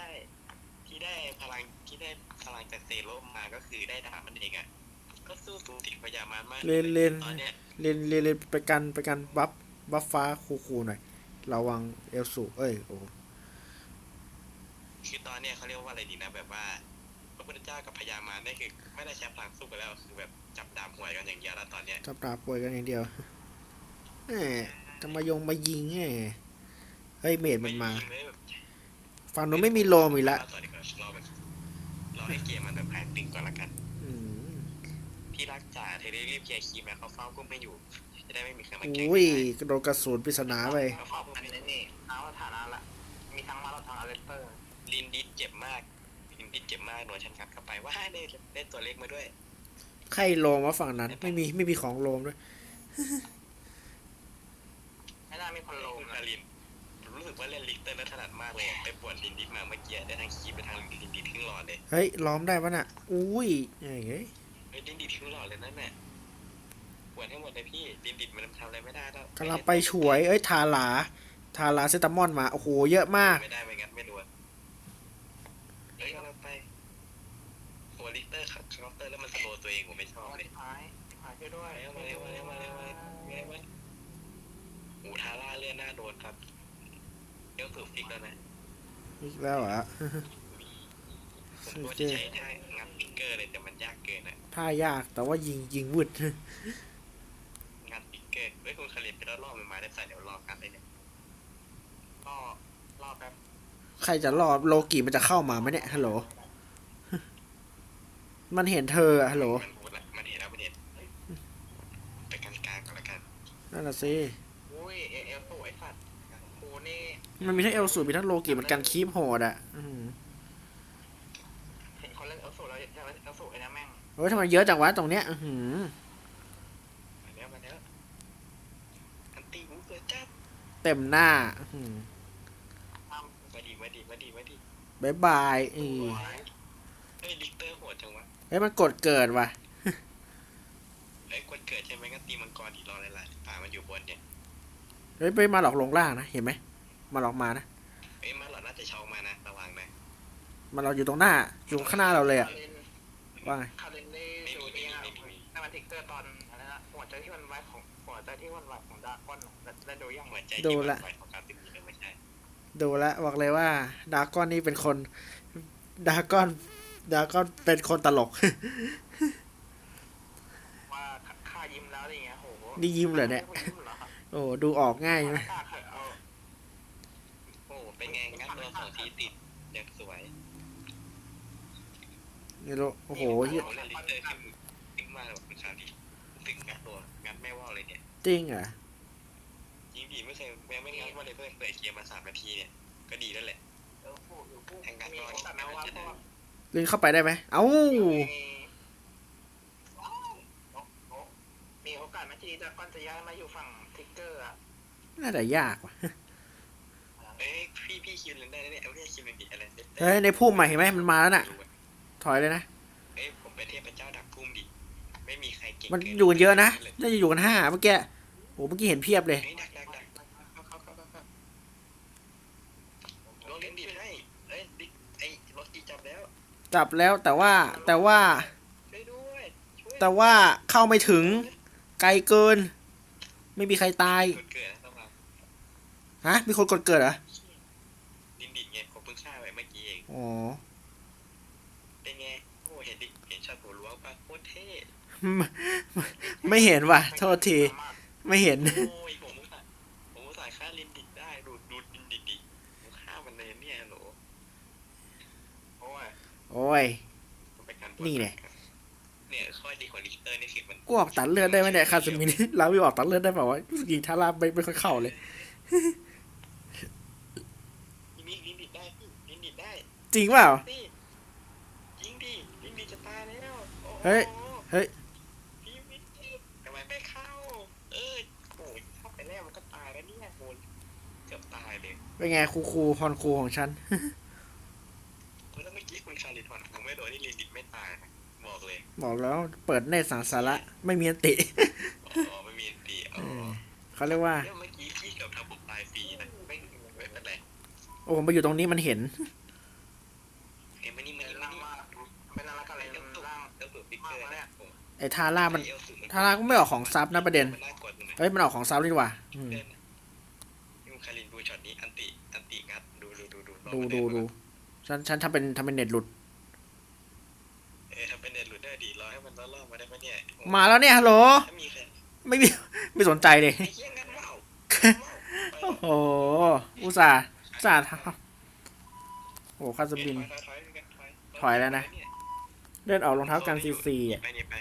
ช่ที่ได้พลังที่ได้พลังจากเซโรมมาก็คือได้ดาบมันเองอะ ก็สู้สูติพยามารมากเล่นเล่นตอนเนี้ยเรียนเรียนเรียนไปกันไปกันบัฟบัฟฟ้าคูคูหน่อย ระวังเอลสูเอ้ยโอ้คือตอนเนี้ยเขาเรียกว่าอะไรดีนะแบบว่า พระพุทธเจ้ากับพญามารเนี่ยคือไม่ได้ใช้พลังสู้กันแล้วคือแบบจับดาบหวยกันอย่างเดียวแล้วตอนเนี้ยจับตาป่วยกันอย่างเดียวแหมจะมายงมายิงไงเฮ้ยเมดมันมาไยิงเลยแบบ ฝั่งนู้นไม่มีโลมอีกละรอดีกว่ารอแบบรอให้เกมมันแบบหายตึงก่อนละกัน อืมพี่รักจ๋าเธอได้รีบเคลียร์คีย์มาเขาเฝ้าก็ไม่อยู่ จะได้ไม่มีใครมาแกล้งอุ้ยกระโดนกระสุนปริศนาไปก็ขอบอันนี้นี่เอาฐานะละ มีทั้งมาราธอนอเลสเตอร์ ลินดิสเจ็บมากลินดิสเจ็บมากโดนฉันกัดเข้าไปว่าได้ได้ตัวเล็กมาด้วย ใครโลมวะฝั่งนั้น ไม่มีไม่มีของโลมด้วย ไม่น่ามีคนลงคุณนะคาริน รู้สึกว่าเล่นลิกเตอร์แล้วถนัดมากเลยอะไปปวดลินดิสมาเมื่อกี้ได้ทั้งคีย์ไปทางลินดิสครึ่งหลอดเลยเฮ้ยล้อมได้ปะน่ะอุ้ยเอ้ยเฮ้ยลินดิสครึ่งหลอดเลยนั่นแหละปวดให้หมดเลยพี่ลินดิสมันทำอะไรไม่ได้แล้วกำลังไปช่วย เอ้ยทาหลา ทาหลาเซตามอนมาโอ้โหเยอะมาก ไม่ได้ไม่งั้นไม่รวนเฮ้ยกำลังไปโอ้ลิกเตอร์เคาน์เตอร์แล้วมันสโลว์ตัวเองผมไม่ชอบเอาเลยที่ท้ายหายช่วยด้วยมาเร็วมาเร็วมาเร็วมาเร็วมาเร็วมาเร็วมาโอ้ทาร่าเลื่อนหน้าโดนครับเดี๋ ยวถูกฟิกแล้วนะอีกแล้วเหรอะผมว่าจะใช้ท่างัดฟิกเกอร์เลยแต่มันยากเกินอะท่ายากแต่ว่ายิงยิงวึดงัดฟิกเกอร์เฮ้ยคุณคารินไปรอบๆมันมาได้ใส่เดี๋ยวรอกันเลยเนี่ยก็รอแป๊บใครจะรอดโลกิมันจะเข้ามาไหมเนี่ยฮัลโหล มันเห็นเธออะฮัลโหล มันพูดละมันเห็นแล้วมันเห็นไปกลางๆก่อนละกันนั่นน่ะสิ อุ้ยเอเอลสวยสัตว์กูนี่ มันมีทั้งเอลสูมีทั้งโลกิมันกันคีบโหดอะอืมเห็นคนเล่นเอลสูแล้วจะเอลสูไอ้นะแม่งเฮ้ยทำไมเยอะจังวะตรงเนี้ย อื้อหือมาแล้วมาแล้วอันตีหูเกิดจ้าเต็มหน้า อื้อหือตามมาดีมาดีมาดีมาดีบายบายอีสวยเฮ้ยลิกเตอร์โหดจังวะเฮ้ยมันกดเกิดว่ะเฮ้ยกดเกิดใช่ไหมงั้นตีมังกรดีรออะไรล่ะป่ามันอยู่บนเนี่ยเฮ้ยไปมาหลอกลงล่างนะเห็นไหม มาหลอกมานะเอ้ยมาหลอดน่าจะชองมานะระวังนะมาเราอยู่ตรงหน้าอยู่ข้างหน้าเราเลยอะคารินว่าไงคารินนี่อยู่ที่อะนั่นมันทิกเกอร์ตอนอะไรนะหัวใจที่มันไว้ของหัวใจที่มันไว้ของดาร์กอนได้ดูยังหัวใจดูที่มันละไหวของการติดมือไม่ใช่ดูแลวบอกเลยว่าดากอนนี่เป็นคนดากอนดากอนเป็นคนตลก ว่าค่ายิ้มแล้วอะไรเงี้ยโหนี่ยิ้มเหรอเนี่ยยิ้มเหรอครับโอ้ดูออกง่ายไหมค่าเคยเอาโอ้ เป็นไงงั้นโดนสองทีติดยังสวยนี่โลโอ้โหเหี้ยเขาเล่นลิกเตอร์ขึ้นขึ้นมากเลยคุณชาดีถึงงัดตัวงัดแม่ว่าวเลยเนี่ยจริงเหรอะจริงดีไม่เคยแม่ไม่งัดว่าเลยเพื่อนเคยเคลียร์มาสามนาทีเนี่ย ก็ดีแล้วแหละเออผู้อยู่ผู้แทงกันมีก่อนโอกาสนะว่าพวกลิงเข้าไปได้ไหมเอ้ามีมีโอกาสไหมที่ดาร์กอนจะย้ายมาอยู่ฝั่งทิกเกอร์อะน่าจะยากว่ะ เอ้ยพี่พี่คิวเลนได้แล้วเนี่ยเอาไม่ใช่คิวเลนดิอะไรเฮ้ยในพุ่มใหม่เห็นไหมมันมาแล้วน่ะ ถอยเลยนะ เอ้ยผมเป็นเทพเจ้าดักพุ่มดิไม่มีใครเก่งมันอยู่กันเยอะนะน่าจะอยู่กันห้าเมื่อกี้โอ้เมื่อกี้เห็นเพียบเลย เฮ้ยดักดักดักเข้าเข้าเข้าเข้าเข้าลงเล่นดิให้เอ้ยดิไอ้รถดีจับแล้วจับแล้วแต่ว่าแต่ว่าช่วยด้วยช่วยแต่ว่าเข้าไม่ถึงไกลเกิน ไม่มีใครตาย กดเกิดนะต้องมา ฮะ มีคนกดเกิดเหรอดินดินไงผมเพิ่งฆ่าไปเมื่อกี้เองอ๋อเป็นไงโอ้เห็นดิเห็นช็อตหัวล้วงปะโคตรเท่ไม่ไม่เห็นว่ะโทษที ไม่เห็นโอ้ยผมอุตส่าห์ผมอุตส่าห์ฆ่าลินดิดได้ดูดูดินดิดดิผมฆ่ามันเลยเนี่ยโหลโอ้ยโอ้ยผมไปกันนี่แหละเนี่ยข้อดีของลิกเตอร์นี่คือมันกูออกตัดเลือดได้ไหมเนี่ยคาสมินเราวิวออกตัดเลือดได้เปล่าวะยิงทาราไม่ไม่ค่อยเข้าเลย ทีนี้ลินดิดได้พี่ลินดิดได้ จริงเปล่าพี่ยิงดิลินดิดจะตายแล้วโอ้โหเฮ้ย เฮ้ย พี่วิกกี้ทำไมไม่เข้า เออโอ้ยเข้าไปแล้วมันก็ตายแล้วเนี่ยโหเกือบตายเลยเป็นไงครูครูฮอนครูของฉันแล้วเมื่อกี้คุณคาริทอนผมไม่โดนนี่ลินดิดไม่ตายนะบอกเลยบอกแล้วเปิดเนตรสางสาระไม่มีอันติ อ๋อไม่มีตีอ๋อเขาเรียกว่าเดี๋ยวเมื่อกี้พี่เกือบทำผมตายฟรีนะไม่ไม่เป็นไร โอ้ผมไปอยู่ตรงนี้มันเห็น ไอ้ทาร่ามัน เอลสูงทาร่าก็ไม่ออกของซับนะประเด็น มันน่ากดอยู่นะเฮ้ยมันออกของซับนี่หว่าอืมเล่นนะยูคารินดูช็อตนี้อันติอันติงัดดูดูดูดูลองดูมาดูเนดูฉันฉันทำเป็นทำเป็นเน็ตหลุด เออทำเป็นเน็ตหลุดได้ดีรอให้มันล่อๆมาได้ไหมเนี่ยโอ้มาแล้วเนี่ยฮัลโหล ถ้ามีใครไม่มี ไม่สนใจเลย ไอ้เหี้ยงัดว่าวโอ้โห อุตส่าห์อุตส่าห์ทำโอ้โหคาสบิน ถอยถอยถอยถอยถอยแล้วนะ เดินออกรองเท้ากันซีซีอะไปนี่ไป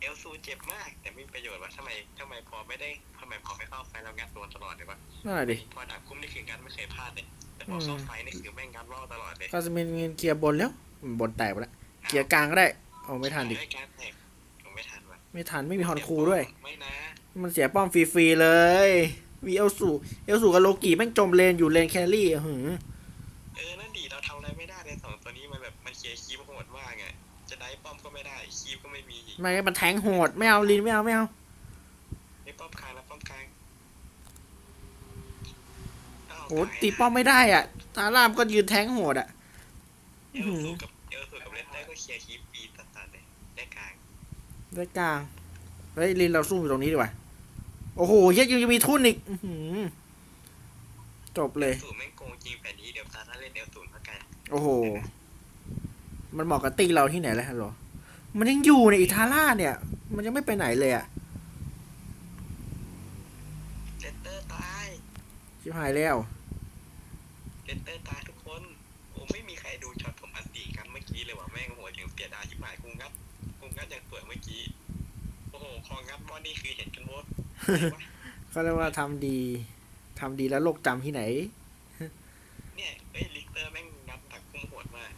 เอลซูเจ็บมาก แต่ไม่มีประโยชน์วะทำไมทำไมพอไม่ได้ทำไมพอไม่เข้าไฟแล้วงัดโดนตลอดเลยวะนั่นแหละดิพอดักคุ้มนี่คืองัดไม่เคยพลาดเลยแต่พอเข้าไฟนี่คือแม่งงัดว่าวตลอดเลยคาสบินเคลียร์บนแล้วอืมบนแตกไปแล้วเคลียร์กลางก็ได้โอ้ไม่ทันดิเฮ้ยการแตกผมไม่ทันวะไม่ทันไม่มีฮอนคูด้วยไม่นะมันเสียป้อมฟรีๆเลยมีเอลสูเอลสูกับโลกิแม่งจมเลนอยู่เลนแครี่อะหือเอ ได้ป้อมก็ไม่ได้คีบก็ไม่มีไม่มันแทงโหดไม่เอาลินไม่เอาไม่เอาไม่ป้อมกลางแล้วป้อมกลางเาโอ้ตายตีป้อมไม่ได้อะทารามก็ยืนแทงโหดอะเอลสูกับเอลสูกับเลนได้ก็เคลียร์คีบปีตัดๆเลยได้กลางได้กลางเฮ้ยลินเราสู้อยู่ตรงนี้ดีกว่าโอ้โหเหี้ยังยังมีทุนอีกอื้อหือจบเลยสูแม่งโกงจริงแผ่นนี้เดี๋ยวตาถ้าเล่นเอลสูเท่ากัน โอ้โห มันเหมาะกับตีเราที่ไหนแล้วฮัลโหล มันยังอยู่ในอิทาร่าเนี่ย มันยังไม่ไปไหนเลยอะเลนเตอร์ตายชิบหายแล้วเลนเตอร์ตายทุกคนโอ้ไม่มีใครดูช็อตผมอันตีกันเมื่อกี้เลยว่ะแม่งโหดอย่างเสียดายชิบหายกูงัดกูงัดอย่างสวยเมื่อกี้โอ้โหคองัดบอลนี่คือเห็นกันหมดเขาเรียกว่าทำดีทำดีแล้วโลกจำที่ไหน เนี่ยเอ้ยลิกเตอร์แม่งงัดตักคุ้มโหดมาก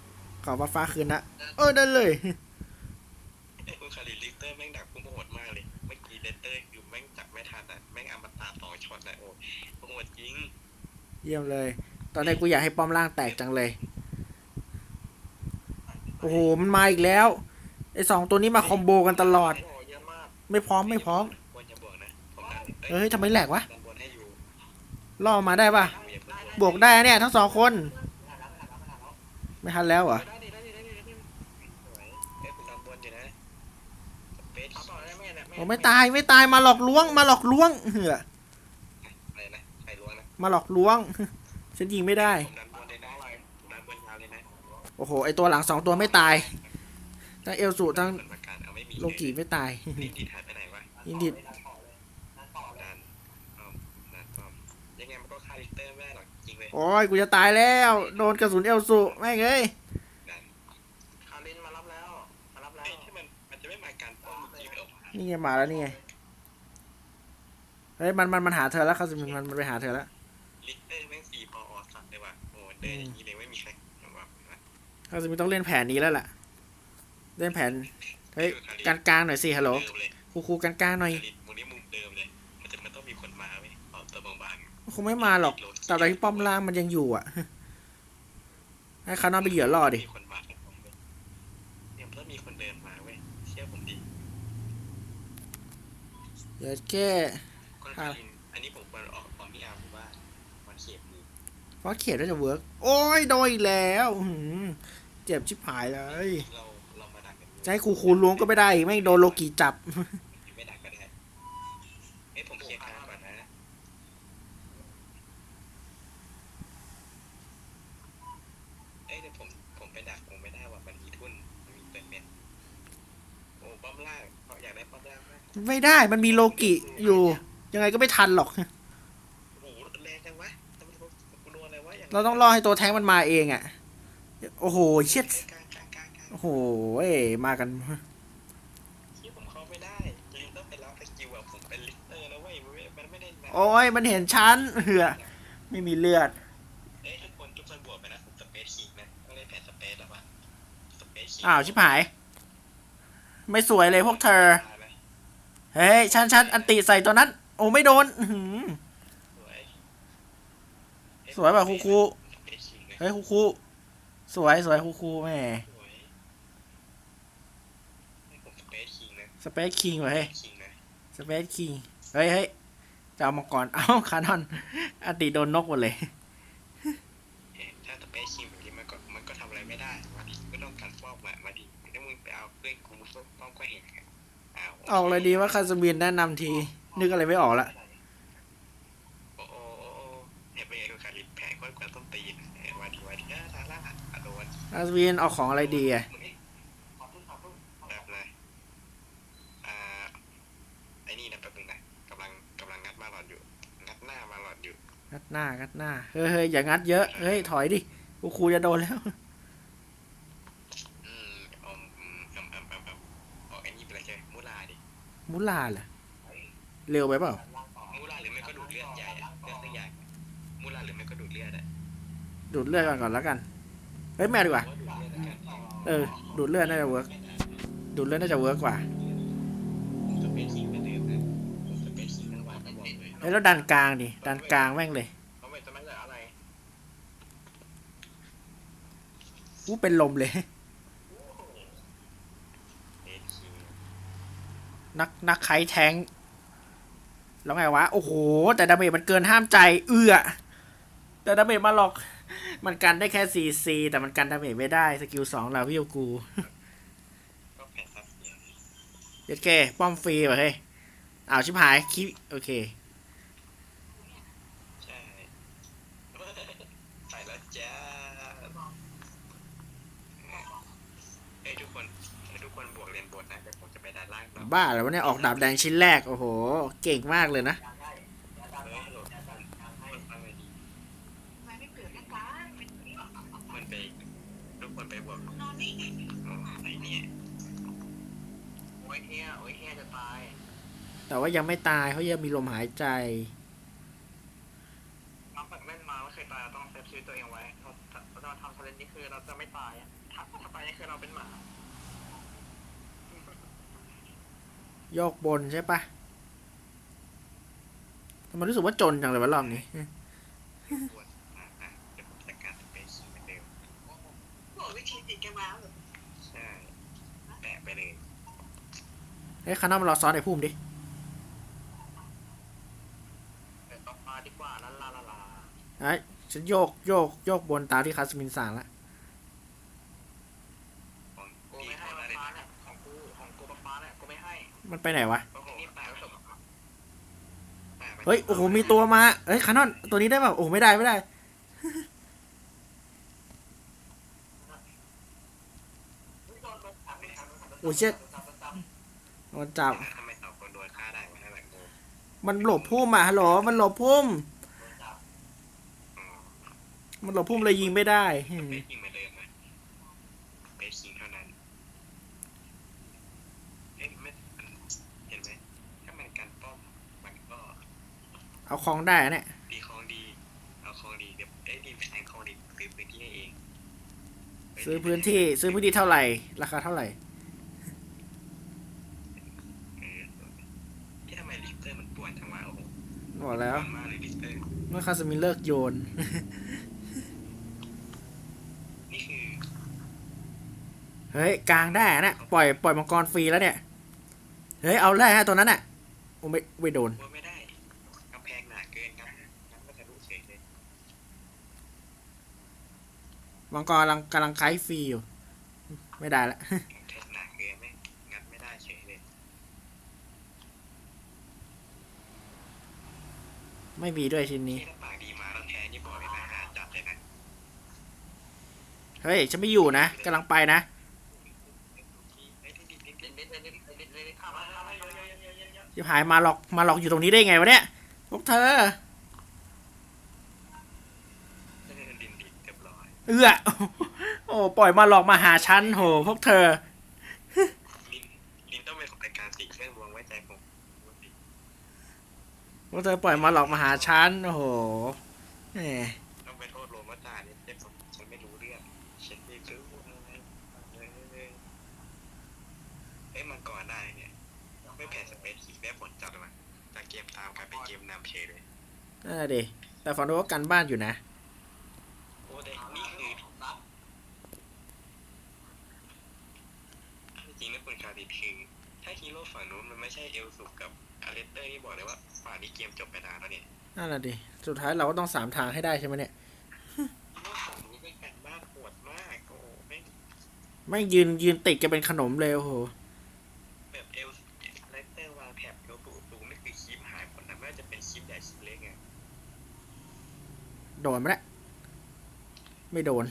ขอฟ้าฟ้าคืนนะเออได้เลย นเตอร์คือแม่งจับไม่ทันอะแม่งอมตะสองช็อตอะโอ้โหดจริง เยี่ยมเลย ตอนนี้กูอยากให้ป้อมล่างแตกจังเลย โอ้โห มันมาอีกแล้ว ไอ้สองตัวนี้มาคอมโบกันตลอดโอ้เยอะมากไม่พร้อมไม่พร้อมควรจะบวกนะผมดันเฮ้ยทำไมแหลกวะดันบนให้อยู่ล่อมาได้ปะอย่าเพิ่งบวกได้เนี่ยทั้งสองคน ไม่ทันแล้วเหรอ ได้ดิได้ดิได้ดิได้ดิ สวยเอ้ยคุณดันบนอยู่นะสเปซ เอาต่อ ได้ไหมเนี่ยโอ้ไม่ตายไม่ตายมาหลอกลวง มาหลอกลวงเหืออะไรนะใครล้วงนะมาหลอกลวง ฉันยิงไม่ได้ ผมดันบนเลยนะผมดันบนยาวเลยนะโอ้โหไอตัวหลังสองตัวไม่ตายทั้งเอลสูทั้งผลประกันเอาไม่มีโลกิไม่ตายลินดีหายไปไหนวะยิงดิดดันเอาดันป้อมยังไงมันก็ฆ่าลิกเตอร์ไม่ได้หรอกจริงเลยโอ้ยกูจะตายแล้ว โดนกระสุนเอลสูแม่งเอ้ย นี่ไงมาแล้วนี่ไง เฮ้ยมันมันมันหาเธอแล้วคาสมินมันมันไปหาเธอแล้ว ลิกเตอร์แม่งสี่พออสัตว์เลยว่ะโอ้เดินอย่างนี้เลยไม่มีใครแบบว่าคาสมินต้องเล่นแผนนี้แล้วล่ะ เล่นแผน เฮ้ยการกลางหน่อยสิฮัลโหลเดิมเลยครูครูการกลางหน่อยลิมุมนี้มุมเดิมเลย มันจะมันต้องมีคนมาเว้ยออกตัวบางคงไม่มาหรอกตราบใดที่ป้อมล่างมันยังอยู่อะ ให้คานอนไปเหยื่อล่อๆดิมีคนมาให้ผมเว้ยเนี่ยมันต้องมีคนเดินมาเว้ยเชื่อผมดิ เดี๋ยวแค่คนคารินอันนี้ผมควรออกตอนที่อาร์มว่ามันเขียบดีเพราะเขียนน่าจะเวิร์กโอ้ยโดนอีกแล้วหือเจ็บชิบหายเลย เราเรามาดักกันจะให้ครูครูล้วงก็ไม่ได้อีกแม่งโดนโลกีจับ ไม่ดักก็ได้เอ้ยผมเคลียร์กางก่อนนะเอ้ยเดี๋ยวผมผมไปดักผมไม่ได้ว่ะมันมีทุ่นมันมีเปิดเม็ด โอ้ป้อมล่างเขาอยากได้ป้อมล่างมากไม่ได้มันมีโลกิอยู่ ยังไงก็ไม่ทันหรอก โอ้โหแรงจังวะทำไมกูโดนอะไรวะย่เราต้องรอให้ตัวแท้งมันมาเองอะ โอ้โหเชิดกลางกลางกลางกลางโอ้โหเอ้ยมากัน ที่ผมเข้าไม่ได้ยิงต้องไปรับสกิลอะผมเป็นลิสเตอร์แล้วเว้ยมันไม่มันไม่ได้นะโอ้ยมันเห็นชั้นเหือไม่มีเลือด เอ้ยทุกคนทุกคนบวกไปนะผมสเปซคิงนะต้องเล่นแผนสเปซแล้ววะสเปซคิงอ้าวชิบหาย ไม่สวยเลยพวกเธอตายไหมเฮ้ยชั้นชั้นอันติใส่ตัวนั้น โอ้ไม่โดนอื้อหือสวยสวยป่ะครูครูสเปซคิงนะเฮ้ยครูครูสวยสวยครูครูแหม่สวยให้ผมสเปซคิงนะสเปซคิงว่ะเฮ้ยคิงนะสเปซคิงเฮ้ยเฮ้ยจะเอามาก่อน เอ้าคานอนอันติโดนนกหมดเลยเอ๊ะถ้าสเปซคิงแบบนี้มันก็มันก็ทำอะไรไม่ได้วันนี้ก็ต้องการฟอกมา พื่อนกู ต้องก็เห็นไงอ้าวออกเลยดีว่าคาสมินแนะนำที นึกอะไรไม่ออกละโอ้โอ้โอ้โอ้เห็นไปเห็นคาริแผงก้อนกว่าต้นตีนเอ้ยวันที่วันที่อ่าลาล่าอะโดนคาสมินเอาของอะไรดีอะแบบเลยอ่าไอ้นี่นะแป๊บนึงนะกำลังกำลังงัดมาหลอดอยู่ งัดหน้ามาหลอดอยู่งัดหน้างัดหน้า เฮ้ยเฮ้ยอย่างัดเยอะ เฮ้ย ถอยดิ กูครูจะโดนแล้ว อืมอมอืมอืมอืมอืมอืมออกไอ้นี่ไปเลยใช่ไหมมูลาดิ มุลาเหรอเร็วไปเปล่า มูลาหรือไม่ก็ดูดเลือดใหญ่อะเลือดใหญ่มูลาหรือไม่ก็ดูดเลือดอะดูดเลือดก่อนก่อนแล้วกัน เฮ้ยแม่เอาดีกว่าว่า ดูดเลือดแล้วกันเออ ดูดเลือดน่าจะเวิร์กดูดเลือดน่าจะเวิร์กกว่า ผมจะเป็นคิงเหมือนเดิมนะผมจะเป็นคิงทั้งวันนะบอกเลยเฮ้ยแล้วดันกลางดิ ดันกลางแม่งเลยเขาไม่จะไม่เหลืออะไร กูเป็นลมเลย เป็นคิง นักนักไคแทงค์แล้วไงวะ โอ้โห แต่ดาเมจมันเกินห้ามใจ เอื้อ แต่ดาเมจมาหลอก มันกันได้แค่ซีซีแต่มันกันดาเมจไม่ได้ สกิลสองเราพี่กูก็แผ่ซับเสียงเย็ดเคป้อมฟรีว่ะเฮ้ยอ้าวชิบหายคิโอเค ใช่ไปแล้วจ้าเอ้ยทุกคนเอ้ยทุกคนบวกเรียนบทนะเดี๋ยวผมจะไปด้านล่างต่อ บ้าแล้ววะเนี่ยออกดาบแดงชิ้นแรก โอ้โห เก่งมากเลยนะ แต่ว่ายังไม่ตายเขายังมีลมหายใจน้องแบบเล่นมาไม่เคยตายเราต้องเซฟชีวิตตัวเองไว้เราเราจะมาทำทเลนนี่คือเราจะไม่ตายถ้าถ้าตายนี่คือเราเป็นหมา โยกบนใช่ปะทำไมรู้สึกว่าจนจังเลยวะรอบนี้บวชอะอะเดี๋ยวผมจัดการสเปซคิงเหมือนเดิมบอกวิธีติดแกมาเหรอใช่แปะไปเลยเฮ้ยคานามันรอซ้อนไอ้พุ่มดิเดี๋ยวต่อมาดีกว่าลาลาลาลาไอ้ยฉันโยกโยกโยกบนตามที่คาสมินสั่งละ ของ กู พี่ ไม่ให้ เขา มา อะไร ฟ้า นะ เนี่ยของกูของกูมาฟ้าเนี่ยกูไม่ให้มันไปไหนวะโอ้โหนี่แปะไว้สมแปะไปเฮ้ย โอ้โห มีตัวมา เฮ้ย คานอน ตัวนี้ได้เปล่าโอ้โหไม่ได้ ไม่ได้ โอ้ยเช็ดโดนจับทำไมสองคนโดนฆ่าได้วะนั่นแหละกูมันหลบพุ่มอะฮัลโหล มันหลบพุ่มอ๋อมันหลบพุ่มเลยยิงไม่ได้อืม เบสคิงเหมือนเดิมนะเบสคิงเท่านั้นเอ๊ะไม่มันเห็นไหมถ้ามันกันป้อมมันก็ เอาของได้อะเนี่ย ดีของดี เอาของดีเดี๋ยวเอ้ยดีแทงของดีซื้อพื้นที่ให้เองเฮ้ยซื้อพื้นที่ซื้อพื้นที่เท่าไหร่ ราคาเท่าไหร่ เออที่ทำไมลิฟเตอร์มันป่วนจังวะโอ้โหบอกแล้ว ป่วนมากเลยลิฟเตอร์ เมื่อคาสมินเลิกโยน นี่คือเฮ้ยกลางได้อะเนี่ยปล่อยปล่อยมังกรฟรีแล้วเนี่ย เฮ้ยเอาได้ฮะตัวนั้นอะโอ้ไม่ไม่โดน ว่าไม่ได้กำแพงหนาเกินครับงั้นก็จะรู้เฉยเลย มังกรกำลังกำลังไคฟรีอยู่ ไม่ได้ละกำแพงหนาเกินไม่งัดไม่ได้เฉยเลยไม่มีด้วยชิ้นนี้ ที่ถ้าปากดีมาแล้วแพ้นี่บอกเลยนะหาจัดเลยนะเฮ้ย ฉันไม่อยู่นะกำลังไปนะไอ้ที่ดิบดิบเล่นเล่นเล่นเล่นเล่นเล่นเล่นข้ามมาข้ามมาเยอะเยอะเยอะเยอะเยอะชิบหายมาหลอกมาหลอกอยู่ตรงนี้ได้ไงวะเนี่ย พวกเธอ ดินดินดิบเรียบร้อย เอื้อ โอ้ ปล่อยมาหลอกมาหาฉันโห พวกเธอ ลินลินต้องเป็นของรายการติเครื่องวงไว้ใจผมพวกเธอปล่อยมาหลอกมาหาฉันโอ้โหแหมต้องไปโทษโรมาตาเนี่ยเจ็บผมฉันไม่รู้เรื่องฉันไม่รู้อะไรเลยเอ้ยมังกรได้เนี่ยไม่แพ้สเปซคิกได้ผลจัดเลยจากเกมตามกลายเป็นเกมนำเฉยเลยนั่นแหละดิแต่ฝันดูว่ากันบ้านอยู่นะ โอ้แต่นี่คือจริงๆนะ คุณคาริคือ ถ้าฮีโร่ฝั่งนู้นมันไม่ใช่เอลสุกับอาเลสเตอร์นี่บอกเลยว่าป่านนี้เกมจบไปนานแล้วเนี่ยนั่นแหละดิสุดท้ายเราก็ต้องสามทางให้ได้ใช่ไหมเนี่ยฮีโร่ฝั่งนู้นเป็นการบ้านปวดมากโอ้ไม่ไม่งยืนยืนติดกันเป็นขนมเลยโอ้โหแบบเอลเลเตอร์วางแถบเอลสูสูงนี่คือคลิปหายหมดนะไม่ว่าจะเป็นคลิปใหญ่คลิปเล็กไงโดนไหมเนี่ยไม่โดน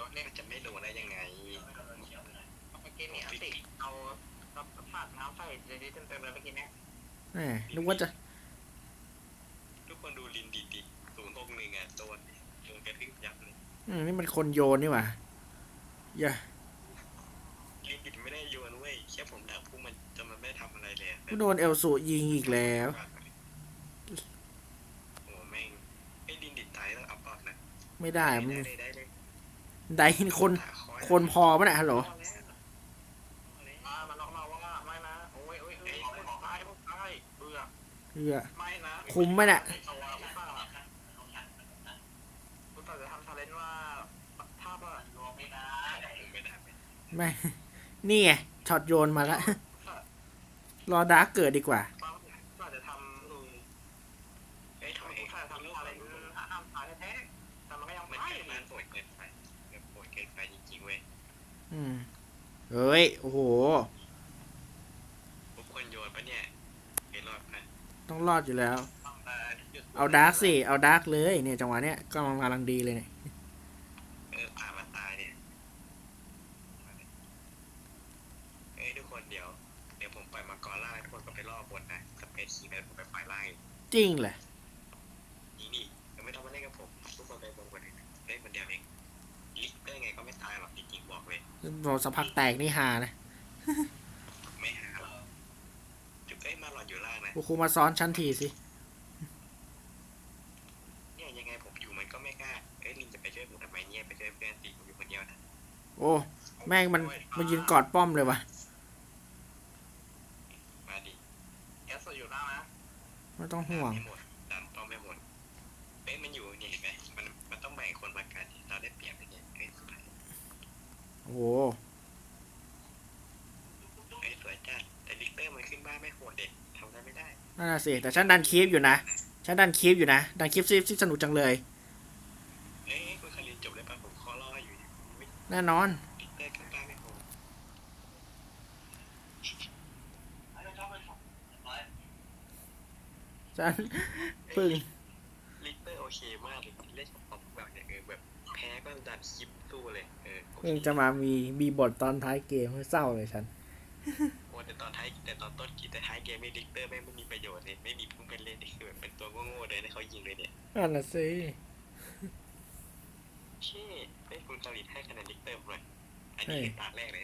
รถเนี่ยมันจะไม่โดนได้ยังไง เมื่อกี้นี่เอาติเอาเอาสาดน้ำใส่ในนี้เต็มๆเลยเมื่อกี้เนี่ยแหมนึกว่าจะทุกคนดูลินดีดีศูนย์หกหนึ่งอะโดนโดนกระทึกยับเลยอืมนี่มันคนโยนนี่หว่าอย่าลินดิดไม่ได้โยนเว้ยแค่ผมดักพุ่งมันจนมันไม่ทำอะไรเลยอะกูโดนเอลสูยิงอีกแล้ว โอ้แม่งไอ้ลินดิดตายต้องอัพปอดนะไม่ได้มึงได้เลยได้เลยได้คน คนพอปะเนี่ยฮัลโหลอ่ามันล็อกมาว่าไม่นะโอ้ยโอ้ยโอ้ยคนตายคนตายเบื่อ เหี้ยไม่นะคุ้มไหมเนี่ยเอาว่าอุตส่าห์อุตส่าห์จะทำชาเลนจ์ว่าถ้าว่าลวงไม่ได้ไม่ได้ไม่ได้ไม่ นี่ไงช็อตโยนมาแล้วรอดาร์กเกิดดีกว่าบางอุตส่าห์จะทำไอ้ยถอยอุตส่าห์ทำชาเลนจ์ห้ามตายแท้ๆแต่มันก็ยังมันไม่เกิดมันโหดเกินไปแบบโหดเกินไปจริงๆเว้ยอืมเฮ้ย โอ้โห ทุกคนโยนปะเนี่ยไม่รอดนะ ต้องรอดอยู่แล้วต้องแต่หยุดเอาดาร์กสิ เอาดาร์กเลยเนี่ยจังหวะเนี้ยก็กำลังดีเลยเนี่ยเออพามันตายเนี่ยเอ้ยทุกคนเดี๋ยว เดี๋ยวผมปล่อยมังกรล่างทุกคนก็ไปรอบบนนะสเปซคีย์แล้วผมไปปล่อยล่างอีกจริงเลยนี่นี่ยังไม่ต้องมาเล่นกับผมทุกคนไปบนคนอื่นเล่นคนเดียวเองลิกเตอร์ไงก็ไม่ตายหรอกจริงๆบอกเลยโดนสักพักแตกนี่ฮานะ ไม่หาหรอกจุดเอ้ยมาหล อดอยู่ล่างนะกูครูมาซ้อนชั้นทีสิ เนี่ยยังไงผมอยู่มันก็ไม่กล้า เอ้ยลินจะไปช่วยผมทำไมเนี่ยไปช่วยเพื่อนสิผมอยู่คนเดียวนะโอ้ แม่งมันมันยืนกอดป้อมเลยวะมาดิแอสอยู่หน้านะไม่ต้องห่วง ดันให้หมดดันป้อมไม่หมดเอ้ยมันอยู่เนี่ยเห็นไหมมันมันต้องแบ่งคนประกันเราได้เปรียบอย่างเงี้ยเอ้ยสุดท้ายโอ้โหเอ้ยสวยจัดแต่ลิกเตอร์มันขึ้นบ้านไม่โหดเด็กทำได้ไม่ได้ นั่นน่ะสิแต่ฉันดันคลิปอยู่นะ ฉันดันคลิปอยู่นะ ดันคลิปซิสนุกจังเลยเอ้ยคุณคารินจบเลยป่ะผมคอรออยู่ไม่แน่นอนลิกเตอร์ขึ้นบ้านไม่โหดฉันปึ่งลิกเตอร์โอเคมากเลยเล่นกับป๊อปแบบเนี่ยเออแบบแพ้ก็ดันคลิปสู้เลยเออโอเค เพิ่งจะมามีมีบทตอนท้ายเกมเศร้าเลยฉัน โอ้แต่ตอนท้ายแต่ตอนต้นกีแต่ท้ายเกมไม่ลิกเตอร์แม่งไม่มีประโยชน์เลยไม่มีพุ่งเป็นเล่นนี่คือแบบเป็นตัวโง่ๆเลยนะเขายิงเลยเนี่ยนั่นน่ะสิเช่ไอ้ยคุณคารินให้คะแนนลิกเตอร์ผมหน่อยอันนี้คือตาแรกเลย